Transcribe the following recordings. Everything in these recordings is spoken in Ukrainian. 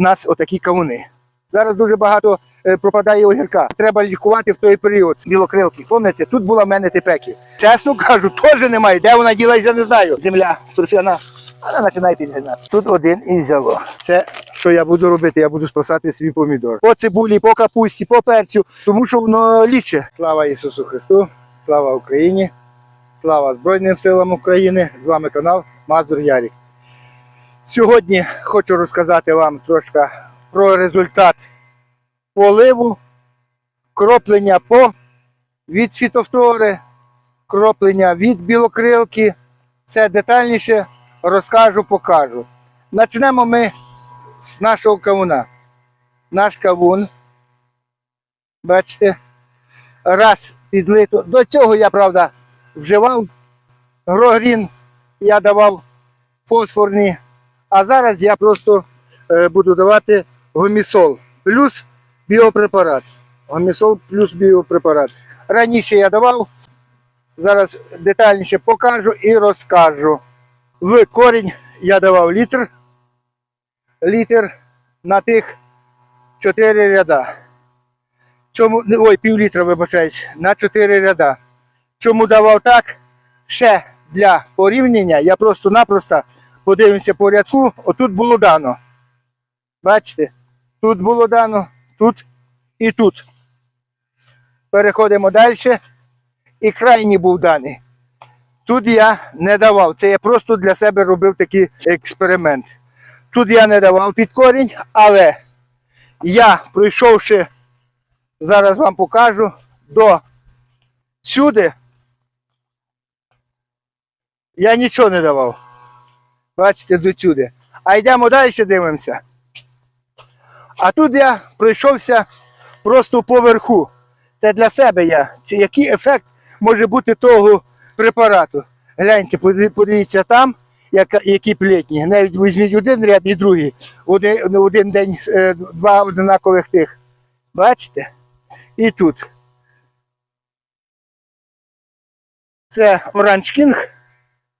нас отакі кавуни. Зараз дуже багато е, пропадає огірка. Треба лікувати в той період білокрилки. Пам'ятаєте, тут була в мене тепекі. Чесно кажу, теж немає. Де вона ділася, не знаю. Земля торфяна, вона починає підгинати. Тут один і взяло. Це що я буду робити? Я буду спасати свій помідор. По цибулі, по капусті, по перцю, тому що воно ліче. Слава Ісусу Христу, слава Україні, слава Збройним силам України. З вами канал Мазур Ярік. Сьогодні хочу розказати вам трошки про результат поливу, кроплення по від фітофтори, кроплення від білокрилки. Все детальніше розкажу, покажу. Почнемо ми з нашого кавуна. Наш кавун. Бачите, раз підлито. До цього я, правда, вживав грогрін, я давав фосфорні, а зараз я просто е, буду давати гомісол плюс біопрепарат. Гомісол плюс біопрепарат. Раніше я давав, зараз детальніше покажу і розкажу. В корінь я давав літр, літр на тих 4 ряда. Чому, ой, пів літра, вибачаюсь, на 4 ряда. Чому давав так? Ще для порівняння я просто-напросто подивимося по рядку, отут було дано. Бачите? Тут було дано, тут і тут. Переходимо далі. І крайній був даний. Тут я не давав. Це я просто для себе робив такий експеримент. Тут я не давав під корінь, але я, пройшовши, зараз вам покажу, до сюди, я нічого не давав. Бачите, до сюди. А йдемо далі, дивимося. А тут я пройшовся просто поверху. Це для себе я. Чи який ефект може бути того препарату? Гляньте, подивіться там, які плетні. Навіть візьміть один ряд і другий. Один, один день е, два однакових тих. Бачите? І тут. Це Оранж Кінг.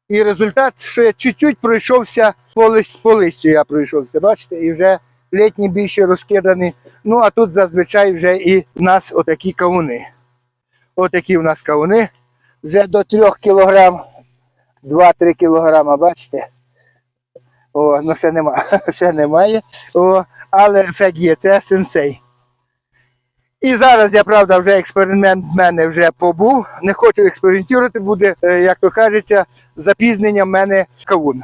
І результат, що я чуть-чуть пройшовся по, лист, по листю, я пройшовся, бачите, і вже літні більше розкидані. Ну, а тут зазвичай вже і в нас отакі кавуни. Отакі в нас кавуни. Вже до 3 кілограм, 2-3 кілограма, бачите? О, ну ще нема, ще немає. О, але ефект є, це сенсей. І зараз я, правда, вже експеримент в мене вже побув. Не хочу експериментувати, буде, е, як то кажеться, запізнення в мене кавун.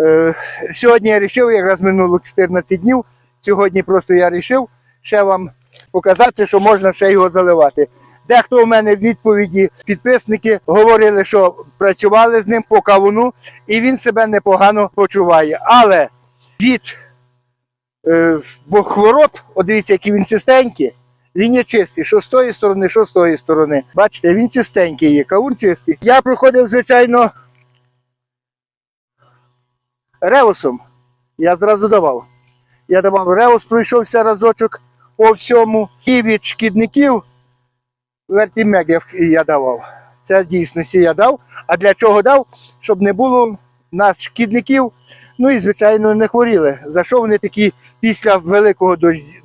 Е, Сьогодні я вирішив, якраз минуло 14 днів. Сьогодні просто я вирішив ще вам показати, що можна ще його заливати. Дехто у мене в відповіді підписники говорили, що працювали з ним по кавуну, і він себе непогано почуває. Але від е, хвороб, от дивіться, які він чистенький, він є чистий, що з тої сторони, що з тої сторони. Бачите, він чистенький є, кавун чистий. Я проходив, звичайно, реусом. Я зразу давав. Я давав реус, пройшовся разочок по всьому. І від шкідників вертімегів я давав. Це дійсно я дав. А для чого дав? Щоб не було нас шкідників. Ну і, звичайно, не хворіли. За що вони такі після великого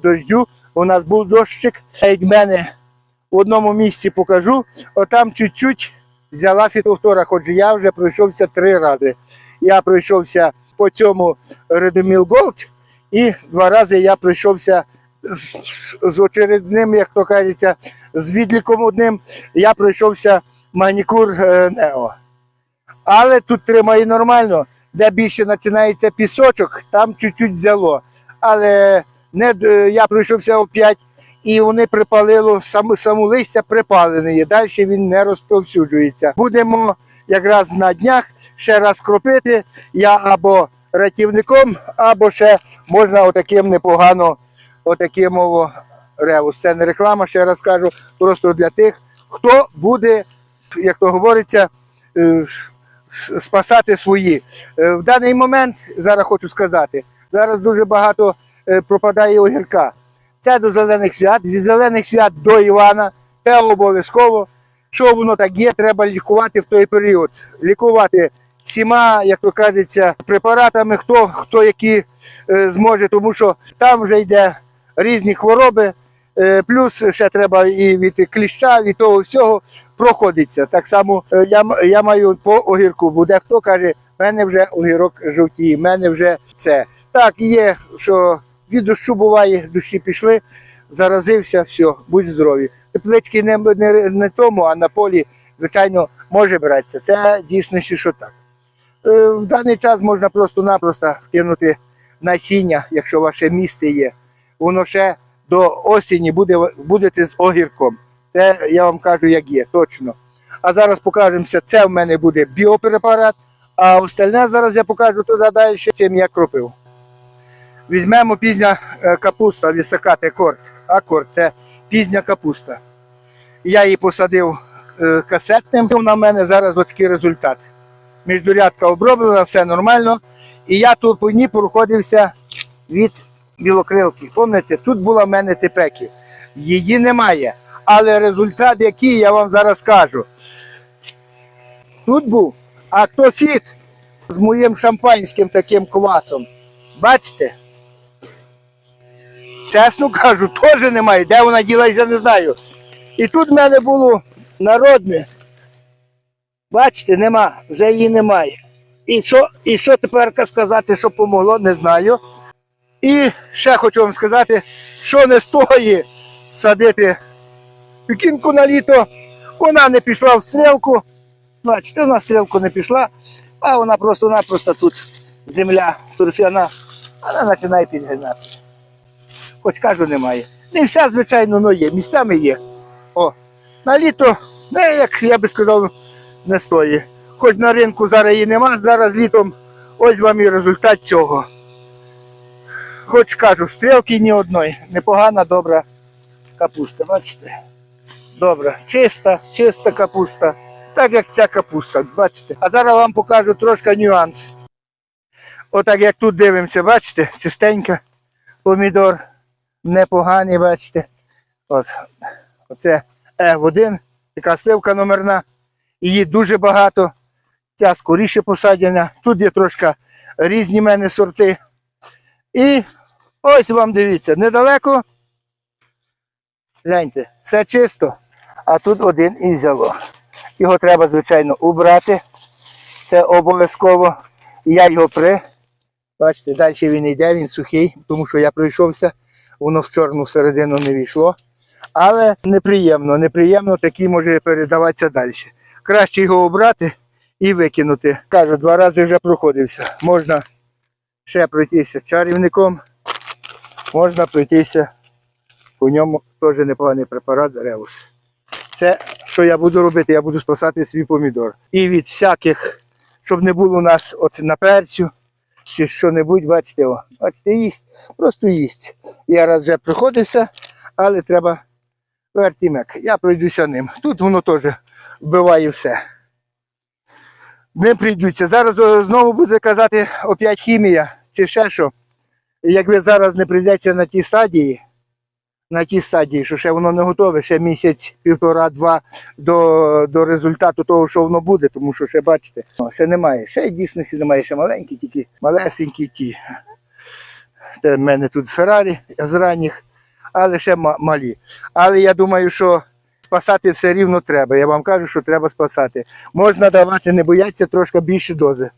дощу? У нас був дощик, як мене в одному місці покажу, отам чуть-чуть взяла фітофтора, хоч я вже пройшовся три рази. Я пройшовся по цьому Редоміл Голд, і два рази я пройшовся з, з очередним, як то кажеться, з відліком одним, я пройшовся манікур Нео. Але тут тримає нормально, де більше починається пісочок, там чуть-чуть взяло. Але не, я пройшовся опять, і вони припалило саму, саму листя припалене є. Далі він не розповсюджується. Будемо якраз на днях ще раз кропити. Я або рятівником, або ще можна отаким непогано, отаким о, ревус. Це не реклама, ще раз кажу, просто для тих, хто буде, як то говориться, е, спасати свої. Е, В даний момент, зараз хочу сказати, зараз дуже багато е, пропадає огірка. Це до зелених свят, зі зелених свят до Івана, це обов'язково. Що воно так є, треба лікувати в той період. Лікувати всіма, як то кажеться, препаратами, хто, хто які е, зможе, тому що там вже йде різні хвороби, е, плюс ще треба і від кліща, від того всього проходиться. Так само е, я, я маю по огірку, буде хто каже, в мене вже огірок жовтіє, в мене вже це. Так, є, що від дощу буває, дощі пішли, заразився, все, будь здорові. Теплички не, не, не тому, а на полі, звичайно, може братися. Це дійсно що так. Е, В даний час можна просто-напросто вкинути насіння, якщо ваше місце є. Воно ще до осені буде, будете з огірком. Це я вам кажу, як є, точно. А зараз покажемося, це в мене буде біопрепарат, а остальне зараз я покажу туди далі, чим я кропив. Візьмемо пізня е, капуста, висока корт. Акорд це пізня капуста. Я її посадив е, касетним. В мене зараз отакий результат. Міждурядка оброблена, все нормально. І я тут по ній проходився від білокрилки. Пам'ятаєте, тут була в мене тепеки. Її немає. Але результат який, я вам зараз скажу. Тут був, а то світ з моїм шампанським таким квасом. Бачите? Чесно кажу, теж немає. Де вона ділася, не знаю. І тут в мене було народне. Бачите, нема, вже її немає. І що, і що тепер сказати, що помогло, не знаю. І ще хочу вам сказати, що не стоїть садити пекінку на літо. Вона не пішла в стрілку. Бачите, вона стрілку не пішла, а вона просто-напросто тут земля торфяна, вона починає підгинати. Хоч кажу, немає. Не вся, звичайно, но є, місцями є. О, на літо, не, як я би сказав, не стоїть. Хоч на ринку зараз її нема, зараз літом ось вам і результат цього. Хоч кажу, стрілки ні одної. Непогана, добра капуста, бачите? Добра, чиста, чиста капуста. Так як ця капуста, бачите. А зараз вам покажу трошки нюанс. Отак як тут дивимося, бачите, чистенька помідор, непоганий, бачите. От, оце F1, така сливка номерна. Її дуже багато. Ця скоріше посаджена. Тут є трошки різні мене сорти. І ось вам дивіться, недалеко. Гляньте, все чисто. А тут один і взяло. Його треба, звичайно, убрати. Це обов'язково. Я його при. Бачите, далі він йде, він сухий, тому що я пройшовся, воно в чорну середину не війшло. Але неприємно, неприємно такий може передаватися далі. Краще його обрати і викинути. Кажу, два рази вже проходився. Можна ще пройтися чарівником, можна пройтися по ньому теж непоганий препарат Реус. Це, що я буду робити, я буду спасати свій помідор. І від всяких, щоб не було у нас от на перцю чи що-небудь, бачите, о, бачите, їсть, просто їсть. Я раз вже приходився, але треба вертімек. Я пройдуся ним. Тут воно теж вбиває все. Не прийдуться. Зараз знову буде казати опять хімія чи ще що. Як ви зараз не прийдеться на ті стадії, на тій стадії, що ще воно не готове, ще місяць, півтора-два до, до результату того, що воно буде, тому що ще бачите, ще немає. Ще й дійсності немає, ще маленькі, тільки малесенькі ті. Це в мене тут Феррарі з ранніх, але ще малі. Але я думаю, що спасати все рівно треба. Я вам кажу, що треба спасати. Можна давати, не бояться трошки більше дози.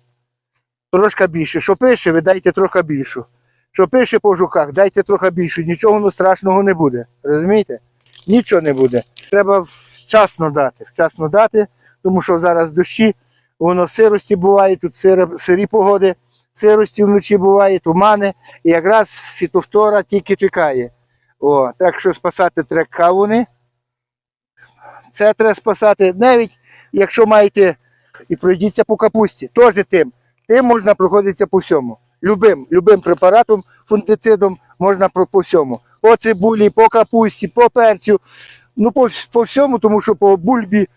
Трошки більше. Що пише, ви дайте трохи більшу. Що пише по жуках, дайте трохи більше, нічого ну, страшного не буде. Розумієте? Нічого не буде. Треба вчасно дати. Вчасно дати, тому що зараз дощі, воно сирості буває, тут сири, сирі погоди, сирості вночі буває, тумани. І якраз фітофтора тільки чекає. О, так що спасати треба кавуни. Це треба спасати. Навіть якщо маєте і пройдіться по капусті, теж тим. Тим можна проходитися по всьому. Любим, любим препаратом, фунгицидом можна про по всьому. По цибулі, по капусті, по перцю, ну по, по всьому, тому що по бульбі,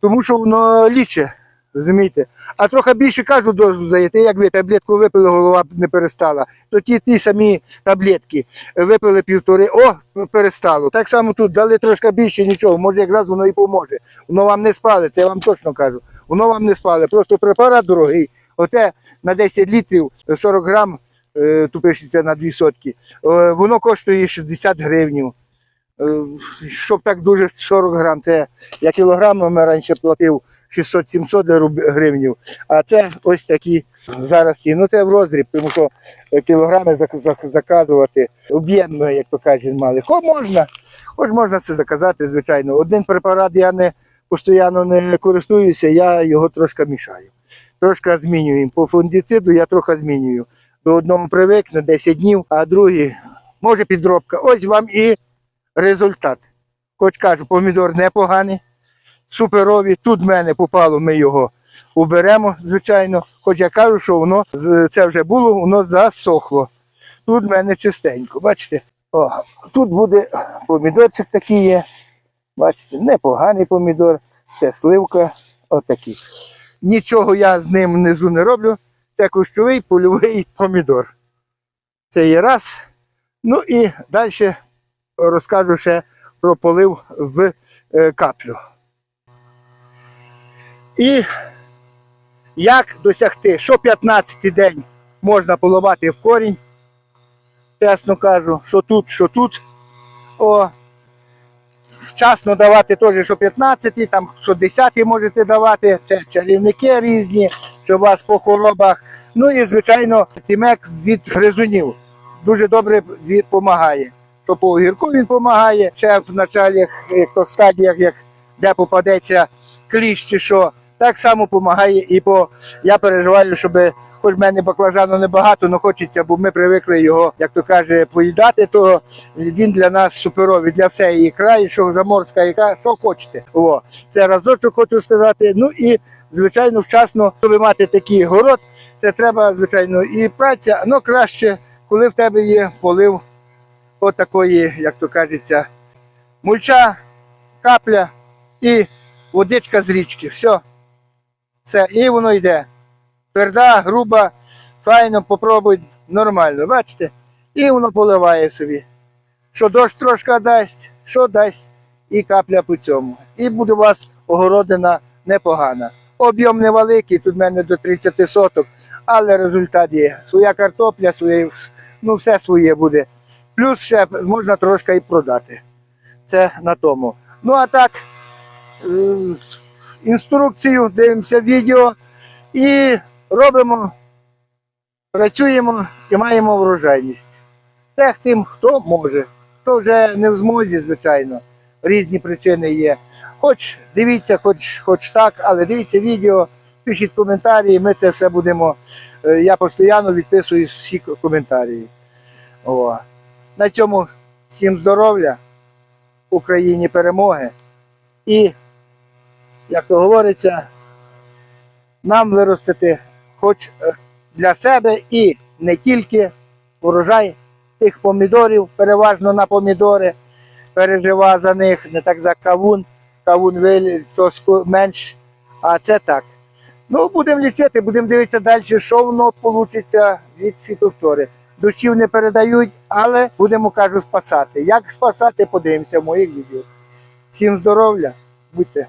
тому що воно ліче. Розумієте? А трохи більше кажу дозу даєте, як ви таблетку випили, голова не перестала. То ті, ті самі таблетки випили півтори, о, перестало. Так само тут дали трошки більше нічого, може якраз воно і поможе. Воно вам не спали, це я вам точно кажу. Воно вам не спали. Просто препарат дорогий, Оте на 10 літрів 40 грам е, тут на 2 сотки. Е, воно коштує 60 гривень. Щоб так дуже 40 грам, це я кілограмами раніше платив 600-700 гривень, а це ось такі зараз ці. Ну це в розріб, тому що е, кілограми зак- зак- заказувати об'ємно, як то кажуть, мали. Хо можна, хоч можна це заказати, звичайно. Один препарат я не постійно не користуюся, я його трошки мішаю. Трошки змінюю. По фундициду я трохи змінюю. До одного привик на 10 днів, а другий може підробка. Ось вам і результат. Хоч кажу, помідор непоганий, суперові. Тут в мене попало, ми його уберемо, звичайно. Хоч я кажу, що воно це вже було, воно засохло. Тут в мене чистенько, бачите? О, тут буде помідорчик такий є. Бачите, непоганий помідор, це сливка, отакий. Нічого я з ним внизу не роблю. Це кущовий польовий помідор. Це є раз. Ну і далі розкажу ще про полив в е, каплю. І як досягти, що 15-й день можна поливати в корінь. Чесно кажу, що тут, що тут. О, вчасно давати теж, що 15, там, що 10 можете давати, це чарівники різні, що у вас по хворобах. Ну і, звичайно, тімек від гризунів. Дуже добре допомагає. То по огірку він допомагає, ще в началях, як стадіях, як де попадеться кліщ чи що, так само допомагає і по. Я переживаю, щоб хоч в мене баклажану небагато, але хочеться, бо ми привикли його, як то каже, поїдати, то він для нас суперовий, для всієї краї, що заморська ікра, що хочете. О, це разочок хочу сказати. Ну і звичайно, вчасно, щоб мати такий город, це треба, звичайно, і праця, але краще, коли в тебе є полив от такої, як то кажеться, мульча, капля і водичка з річки. Все. Все, і воно йде. Тверда, груба, файно, попробуй, нормально, бачите? І воно поливає собі. Що дощ трошки дасть, що дасть, і капля по цьому. І буде у вас огородина непогана. Об'єм невеликий, тут в мене до 30 соток, але результат є. Своя картопля, своє, ну все своє буде. Плюс ще можна трошки і продати. Це на тому. Ну а так, е, інструкцію, дивимося відео і робимо, працюємо і маємо врожайність. Це тим, хто може, хто вже не в змозі, звичайно. Різні причини є. Хоч дивіться, хоч, хоч так, але дивіться відео, пишіть коментарі, ми це все будемо. е, Я постійно відписую всі коментарі. О. На цьому всім здоров'я, Україні перемоги. І, як то говориться, нам виростити хоч е, для себе і не тільки урожай тих помідорів, переважно на помідори, пережива за них, не так за кавун, кавун виліз менш, а це так. Ну, будемо лічити, будемо дивитися далі, що воно вийде від фітофтори. Дощів не передають, але будемо, кажу, спасати. Як спасати, подивимося в моїх відео. Всім здоров'я, будьте